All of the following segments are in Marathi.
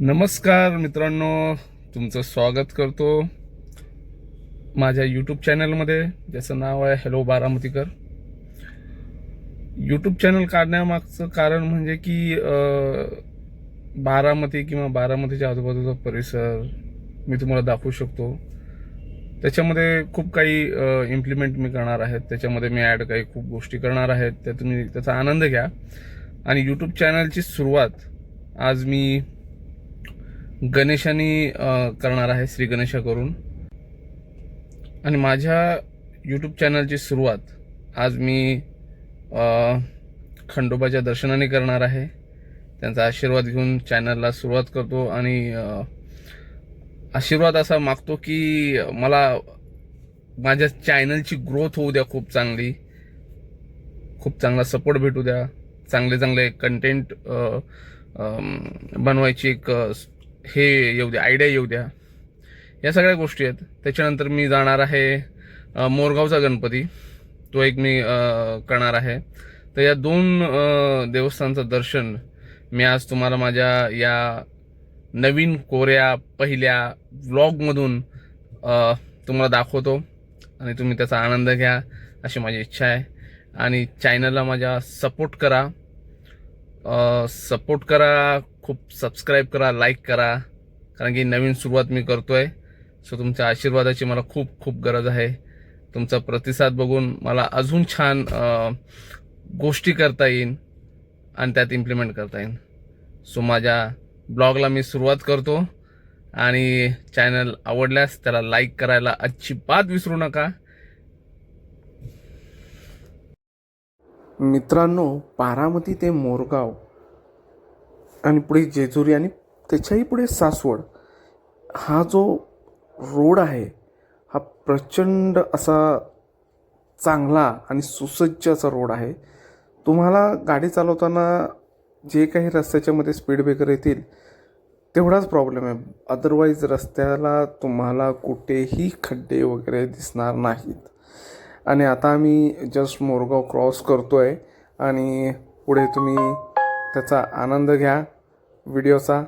नमस्कार मित्रांनो तुमचं स्वागत करतो माझ्या यूट्यूब चॅनलमध्ये ज्याचं नाव आहे हॅलो बारामतीकर. यूट्यूब चॅनल काढण्यामागचं कारण म्हणजे की बारामती किंवा बारामतीच्या आजूबाजूचा परिसर मी तुम्हाला दाखवू शकतो. त्याच्यामध्ये खूप काही इम्प्लिमेंट मी करणार आहेत त्याच्यामध्ये मी ॲड काही खूप गोष्टी करणार आहेत त्या तुम्ही त्याचा आनंद घ्या. आणि यूट्यूब चॅनलची सुरुवात आज मी गणेशानी करणार आहे श्री गणेशा करून. आणि माझ्या यूट्यूब चॅनलची सुरुवात आज मी खंडोबाच्या दर्शनाने करणार आहे. त्यांचा आशीर्वाद घेऊन चॅनलला सुरुवात करतो आणि आशीर्वाद असा मागतो की मला माझ्या चॅनलची ग्रोथ होऊ द्या खूप चांगली. खूप चांगला सपोर्ट भेटू द्या. चांगले चांगले कंटेंट बनवायची एक हे येऊ द्या आयडिया येऊ द्या. या सगळ्या गोष्टी आहेत. त्याच्यानंतर मी जाणार आहे मोरगावचा गणपती. तो एक मी करणार आहे. तर या दोन देवस्थानचं दर्शन मी आज तुम्हाला माझ्या या नवीन कोऱ्या पहिल्या व्लॉगमधून तुम्हाला दाखवतो. आणि तुम्ही त्याचा आनंद घ्या अशी माझी इच्छा आहे. आणि चॅनलला माझ्या सपोर्ट करा. सपोर्ट करा खूप सबस्क्राईब करा लाईक करा. कारण की नवीन सुरुवात मी करतो आहे सो तुमच्या आशीर्वादाची मला खूप खूप गरज आहे. तुमचा प्रतिसाद बघून मला अजून छान गोष्टी करता येईन आणि त्यात इम्प्लिमेंट करता येईन. सो माझ्या ब्लॉगला मी सुरुवात करतो. आणि चॅनल आवडल्यास त्याला लाईक करायला अजिबात विसरू नका. मित्रांनो बारामती ते मोरगाव आणि पुढे जेजुरी आणि त्याच्याही पुढे सासवड हा जो रोड आहे हा प्रचंड असा चांगला आणि सुसज्ज असा रोड आहे. तुम्हाला गाडी चालवताना जे काही रस्त्याच्यामध्ये स्पीड ब्रेकर येतील तेवढाच प्रॉब्लेम आहे. अदरवाईज रस्त्याला तुम्हाला कुठेही खड्डे वगैरे दिसणार नाहीत. आणि आता आम्ही जस्ट मोरगाव क्रॉस करतो आहे आणि पुढे तुम्ही त्याचा आनंद घ्या व्हिडिओचा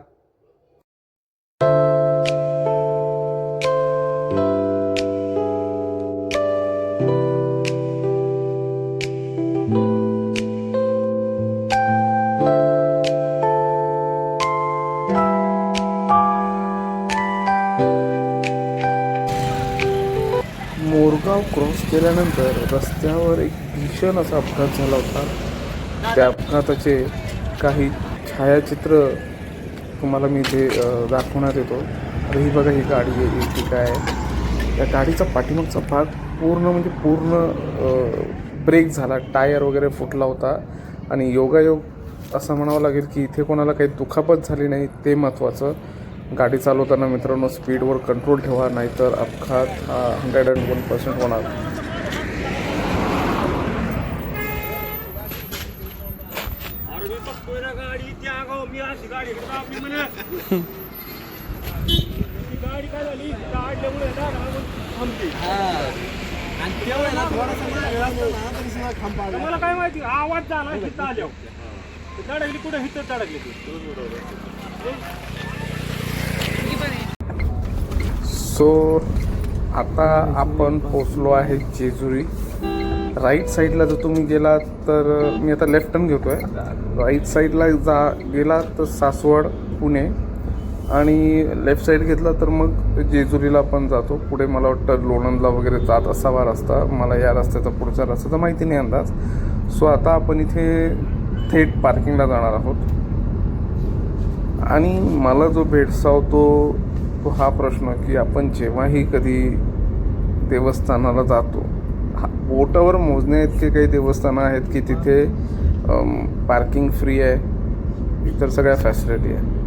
मोरगाव क्रॉस केल्यानंतर रस्त्यावर एक भीषण असा अपघात झाला होता. त्या अपघाताचे काही छायाचित्र तुम्हाला मी इथे दाखवण्यात येतो. अरे ही बघा ही गाडी आहे ही काय त्या गाडीचा पाठीमागचा भाग पूर्ण म्हणजे पूर्ण ब्रेक झाला. टायर वगैरे फुटला होता. आणि योगायोग असं म्हणावं लागेल की इथे कोणाला काही दुखापत झाली नाही ते महत्त्वाचं गाडी चालवताना मित्रांनो स्पीडवर कंट्रोल ठेवा नाहीतर अपघात हा हंड्रेड अँड वन पर्सेंट होणार. गाडी त्या मी गाडी ती गाडी काय झाली थांबते मला काय माहिती? आवाज झाला हिथं आल्यावर. कुठे हिथं चढकली? सो आता आपण पोचलो आहे जेजुरी. राईट साईडला जर तुम्ही गेलात तर मी आता लेफ्ट टर्न घेतो आहे राईट साईडला जा गेला तर सासवड पुणे. आणि लेफ्ट साईड घेतला तर मग जेजुरीला आपण जातो. पुढे मला वाटतं लोणंदला वगैरे जात असावा रस्ता. मला या रस्त्याचा पुढचा रस्त्याचा माहिती नाही अंदाज. सो आता आपण इथे थेट पार्किंगला जाणार आहोत. आणि मला जो भेडसावतो तो हा प्रश्न की आपण जेव्हाही कधी देवस्थानाला जातो हा बोटावर मोजण्या इतके काही देवस्थानं आहेत की तिथे पार्किंग फ्री आहे इतर सगळ्या फॅसिलिटी आहे.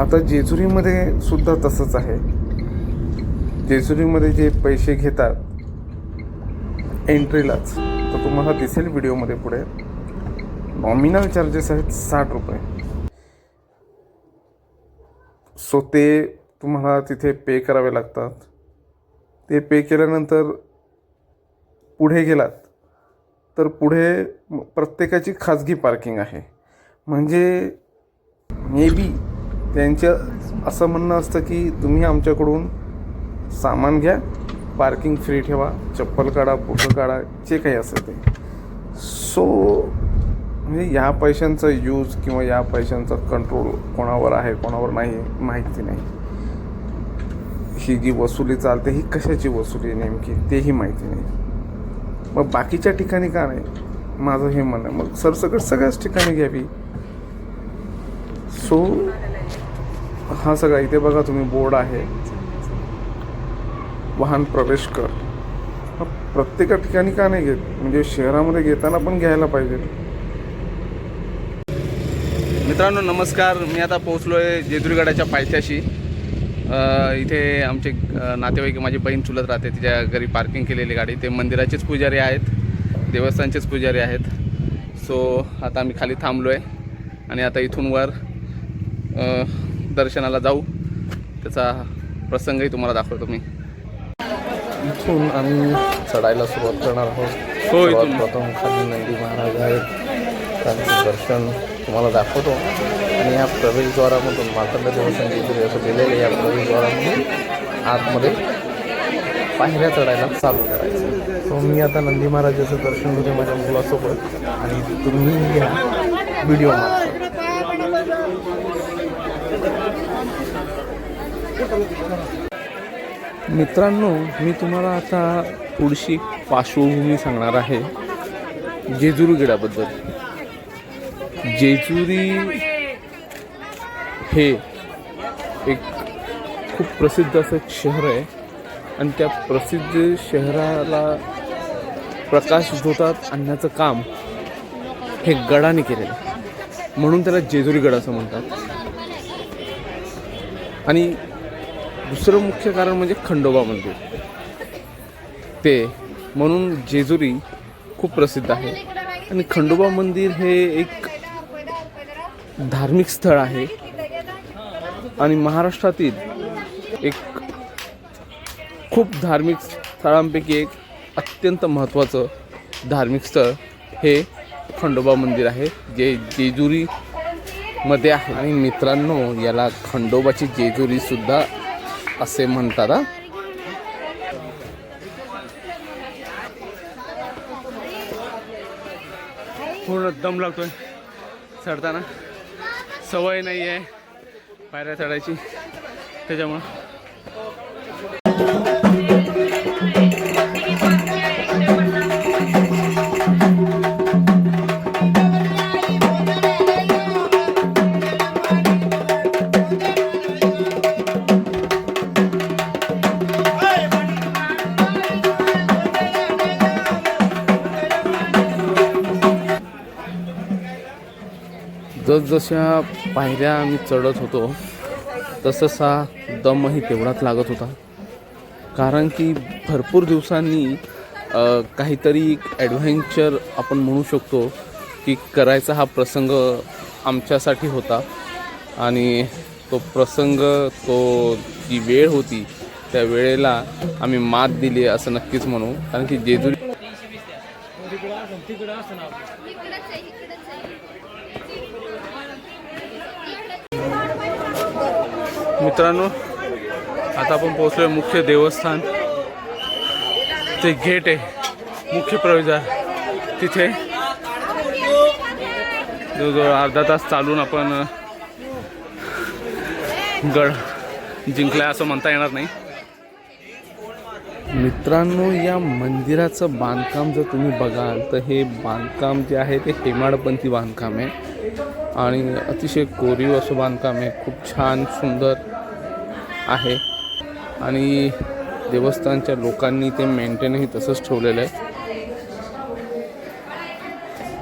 आता जेजुरीमध्ये सुद्धा तसंच आहे. जेजुरीमध्ये जे पैसे घेतात एंट्रीलाच तर तुम्हाला दिसेल व्हिडिओमध्ये पुढे. नॉमिनल चार्जेस आहेत साठ रुपये. सो ते तुम्हाला तिथे पे करावे लागतात. ते पे केल्यानंतर पुढे गेलात तर पुढे प्रत्येकाची खाजगी पार्किंग आहे. म्हणजे मे बी त्यांचं असं म्हणणं असतं की तुम्ही आमच्याकडून सामान घ्या पार्किंग फ्री ठेवा चप्पल काढा फोटो काढा जे काही असेल ते. सो म्हणजे या पैशांचा यूज किंवा या पैशांचा कंट्रोल कोणावर आहे कोणावर नाही आहे माहिती नाही. ही जी वसुली चालते ही कशाची वसुली आहे नेमकी तेही माहिती नाही. मग बाकीच्या ठिकाणी का नाही? माझं हे म्हणणं मग सरसकट सगळ्याच ठिकाणी घ्यावी. सो हा सगळा इथे बघा तुम्ही बोर्ड आहे. वाहन प्रवेश कर. प्रत्येका ठिकाणी का नाही घेत? म्हणजे शहरामध्ये घेताना पण घ्यायला पाहिजे. मित्रांनो नमस्कार. मी आता पोहोचलो आहे जेजुरीगडाच्या पायथ्याशी. इथे आमचे नातेवाईक माझी बहीण चुलत राहते तिच्या घरी पार्किंग केलेली गाडी. ते मंदिराचेच पुजारी आहेत देवस्थानचेच पुजारी आहेत. सो आता आम्ही खाली थांबलो आहे आणि आता इथून वर दर्शनाला जाऊ. त्याचा प्रसंगही तुम्हाला दाखवतो मी. इथून आम्ही चढायला सुरुवात करणार आहोत. हो. प्रथम खाली नंदी महाराज आहेत. त्यांचं दर्शन तुम्हाला दाखवतो. आणि या प्रवेशद्वारामधून मातंड देवस्थान असं दिलेलं या प्रवेशद्वारामधून आतमध्ये पायऱ्या चढायला चालू करायचं. सो मी आता नंदी महाराजाचं दर्शन होते माझ्या मुलासोबत. आणि तुम्ही या व्हिडिओ मित्रांनो मी तुम्हाला आता थोडीशी पार्श्वभूमी सांगणार आहे जेजुरी गडाबद्दल जेजुरी हे एक खूप प्रसिद्ध असं एक शहर आहे. आणि त्या प्रसिद्ध शहराला प्रकाश झोतात आणण्याचं काम हे गडाने केलेलं आहे. म्हणून त्याला जेजुरी गड असं म्हणतात. आणि दुसरं मुख्य कारण म्हणजे खंडोबा मंदिर. ते म्हणून जेजुरी खूप प्रसिद्ध आहे. आणि खंडोबा मंदिर हे एक धार्मिक स्थळ आहे. आणि महाराष्ट्रातील एक खूप धार्मिक स्थळांपैकी एक अत्यंत महत्त्वाचं धार्मिक स्थळ हे खंडोबा मंदिर आहे. जे जेजुरीमध्ये आहे. आणि मित्रांनो याला खंडोबाची जेजुरीसुद्धा असे म्हणतात पूर्ण दम लागतोय. चढताना सवय नाही आहे पायऱ्या चढायची. त्याच्यामुळं. जशा पायऱ्या आम्ही चढत होतो तसतसा दमही तेवढाच लागत होता. कारण की भरपूर दिवसांनी काहीतरी एक ॲडव्हेंचर आपण म्हणू शकतो की करायचा हा प्रसंग आमच्यासाठी होता. आणि तो प्रसंग तो जी वेळ होती त्या वेळेला आम्ही मात दिली असं नक्कीच म्हणू. कारण की जेजुरी मित्रांनो आता आपण पोहोचलोय मुख्य देवस्थान. ते गेट आहे. मुख्य प्रवेशद्वार. तिथे जवळजवळ अर्धा तास चालून आपण गड जिंकलाय असं म्हणता येणार नाही. मित्रांनो या मंदिराचं बांधकाम जर तुम्ही बघाल तर हे बांधकाम जे आहे ते हेमाडपंथी बांधकाम आहे. आणि अतिशय कोरीव असं बांधकाम आहे. खूप छान सुंदर आहे. आणि देवस्थानच्या लोकांनी ते मेंटेनही तसंच ठेवलेलं आहे.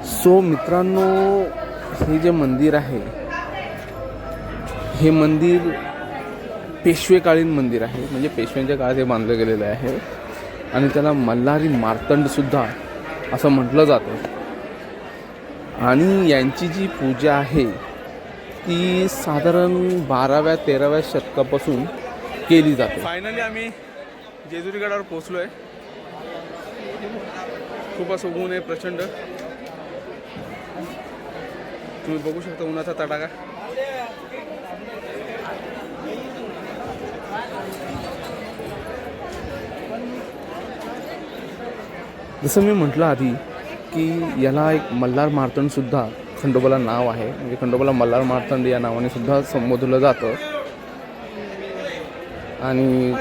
सो मित्रांनो हे जे मंदिर आहे हे मंदिर पेशवेकालीन मंदिर आहे. म्हणजे पेशव्यांच्या काळात हे बांधलं गेलेलं आहे. आणि त्याला मल्हारी मार्तंडसुद्धा असं म्हटलं जातं. आणि यांची जी पूजा आहे ती साधारण बाराव्या तेराव्या शतकापासून केली जाते. फायनली आम्ही जेजुरीगडावर पोचलो आहे खूप असं ऊन आहे प्रचंड. तुम्ही बघू शकता उन्हाचा तडाखा जसं मी म्हटलं आधी की याला एक मल्हार मार्तंडसुद्धा खंडोबाला नाव आहे. म्हणजे खंडोबाला मल्हार मार्तंड या नावाने सुद्धा संबोधलं जातं. आणि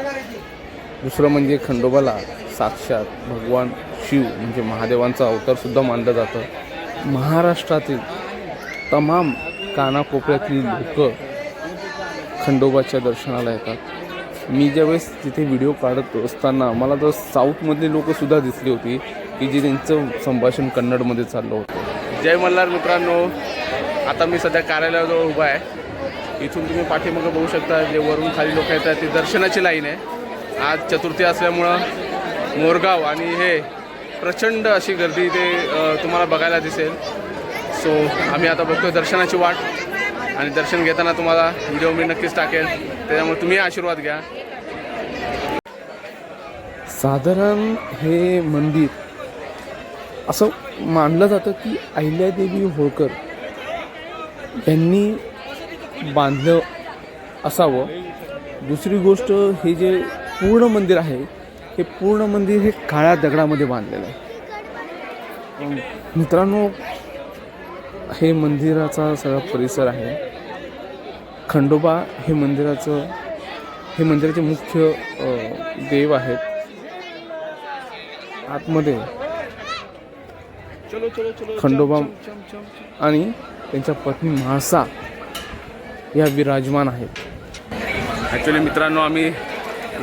दुसरं म्हणजे खंडोबाला साक्षात भगवान शिव म्हणजे महादेवांचा अवतारसुद्धा मानलं जातं. महाराष्ट्रातील तमाम कानाकोपऱ्यातली लोक खंडोबाच्या दर्शनाला येतात. मी ज्यावेळेस तिथे व्हिडिओ काढत असताना मला तर साऊथमधली लोकंसुद्धा दिसली होती की जे त्यांचं संभाषण कन्नडमध्ये चाललं होतं. जय मल्हार मित्रांनो आता मी सध्या कार्यालयाजवळ उभा आहे. इथून तुम्ही पाठीमागं बघू शकता जे वरून खाली लोक येतात ती दर्शनाची लाईन आहे. आज चतुर्थी असल्यामुळं मोरगाव आणि हे प्रचंड अशी गर्दी ते तुम्हाला बघायला दिसेल. सो आम्ही आता बघतोय दर्शनाची वाट आणि दर्शन घेताना तुम्हाला व्हिडिओ मी नक्कीच टाकेल. त्याच्यामुळे तुम्ही आशीर्वाद घ्या. साधारण हे मंदिर असं मानलं जातं की अहिल्यादेवी होळकर यांनी बांधलं असावं. दुसरी गोष्ट हे जे पूर्ण मंदिर आहे हे पूर्ण मंदिर हे काळ्या दगडामध्ये बांधलेलं आहे. मित्रांनो हे मंदिराचा सगळा परिसर आहे. खंडोबा हे मंदिराचं हे मंदिराचे मुख्य देव आहेत. आतमध्ये खंडोबा आणि त्यांच्या पत्नी म्हाळसा या विराजमान आहेत. ॲक्च्युली मित्रांनो आम्ही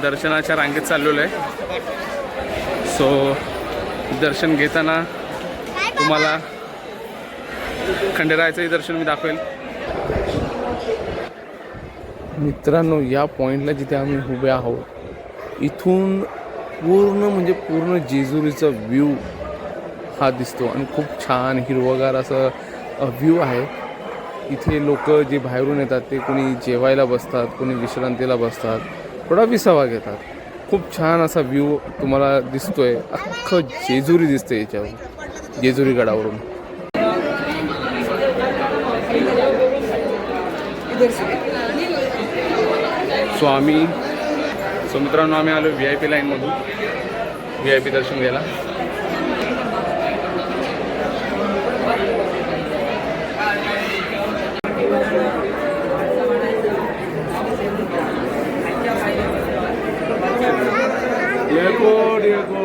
दर्शनाच्या रांगेत चाललेलो आहे. सो दर्शन घेताना तुम्हाला खंडेरायाचंही दर्शन मी दाखवेल. मित्रांनो या पॉईंटला जिथे आम्ही उभे आहोत इथून पूर्ण म्हणजे पूर्ण जेजुरीचा व्ह्यू हा दिसतो. आणि खूप छान हिरवगार असं व्ह्यू आहे. इथे लोक जे बाहेरून येतात ते कोणी जेवायला बसतात कोणी विश्रांतीला बसतात थोडा विसावा घेतात. खूप छान असा व्ह्यू तुम्हाला दिसतोय. अख्खं जेजुरी दिसते याच्यावर जेजुरी गडावरून. सो आम्ही सो मित्रांनो आम्ही आलो व्ही आय पी लाईनमधून व्ही आय पी दर्शन घ्यायला. Yeah.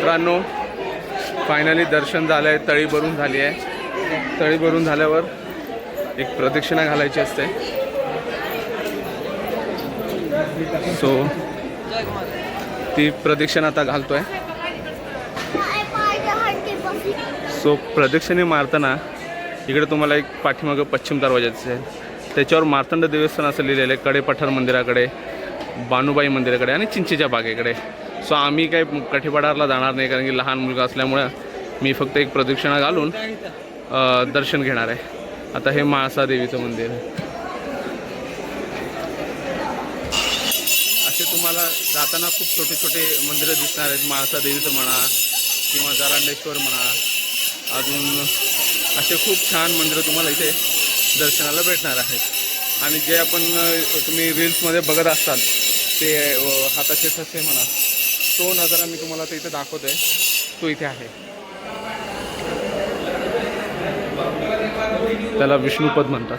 मित्रांनो फायनली दर्शन झालं आहे तळी भरून झाली आहे तळी भरून झाल्यावर एक प्रदक्षिणा घालायची असते. सो ती प्रदक्षिणा आता घालतोय. सो प्रदक्षिणे मारताना इकडे तुम्हाला एक पाठीमागं पश्चिम दरवाजा दिसेल. त्याच्यावर मार्तंड देवस्थान असं लिहिलेलं आहे कडे पठार मंदिराकडे बानुबाई मंदिराकडे आणि चिंचेच्या बागेकडे. सो आम्ही काही कठीपठारला जाणार नाही कारण की लहान मुलगा असल्यामुळं मी फक्त एक प्रदक्षिणा घालून दर्शन घेणार आहे. आता हे माळसा देवीचं मंदिर आहे. असे तुम्हाला जाताना खूप छोटे छोटे मंदिरं दिसणार आहेत. माळसा देवीचं म्हणा किंवा जारांडेश्वर म्हणा. अजून असे खूप छान मंदिरं तुम्हाला इथे दर्शनाला भेटणार आहेत. आणि जे आपण तुम्ही रील्समध्ये बघत असाल ते हाताचे ठसे म्हणा तो नजारा मी तुम्हाला आता इथे आहे तो इथे आहे. त्याला विष्णुपद म्हणतात.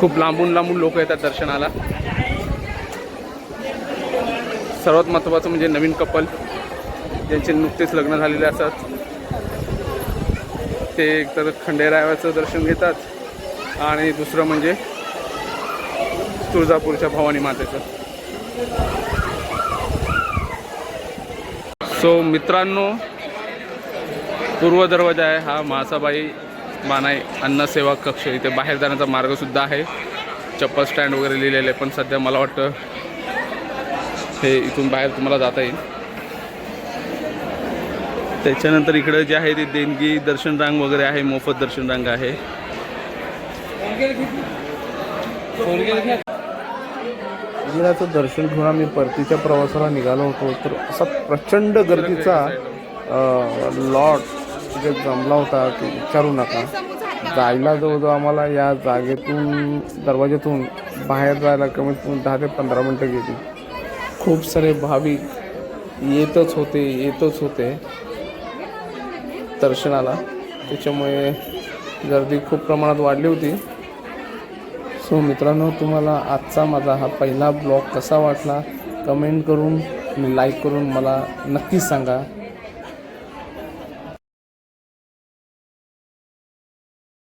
खूप लांबून लांबून लोक येतात दर्शनाला. सर्वात महत्त्वाचं म्हणजे नवीन कपल ज्यांचे नुकतेच लग्न झालेले असतात. ते एकतर खंडेरायाचं दर्शन घेतात आणि दुसरं म्हणजे तुळजापूरच्या भवानी मातेचं. सो मित्रांनो पूर्व दरवाजा आहे हा मासाबाई बानाई अन्नसेवा कक्ष. इथे बाहेर जाण्याचा मार्गसुद्धा आहे. चप्पल स्टँड वगैरे लिहिलेलं आहे पण सध्या मला वाटतं हे इथून बाहेर तुम्हाला जाता येईल. त्याच्यानंतर इकडं जे आहे ते देणगी दर्शन रांग वगैरे आहे मोफत दर्शन रांग आहे. मंदिराचं दर्शन घेऊन आम्ही परतीच्या प्रवासाला निघालो होतो. तर असा प्रचंड गर्दीचा लॉट तिथे जमला होता की विचारू नका. जायला जवळजवळ आम्हाला या जागेतून दरवाज्यातून बाहेर जायला कमीत कमी दहा ते पंधरा मिनटं गेली. खूप सारे भाविक येतच होते येतच होते. दर्शनाला. त्याच्यामुळे गर्दी खूप प्रमाणात वाढली होती. सो मित्रांनो तुम्हाला आजचा माझा हा पहिला ब्लॉग कसा वाटला? कमेंट करून आणि लाईक करून मला नक्कीच सांगा.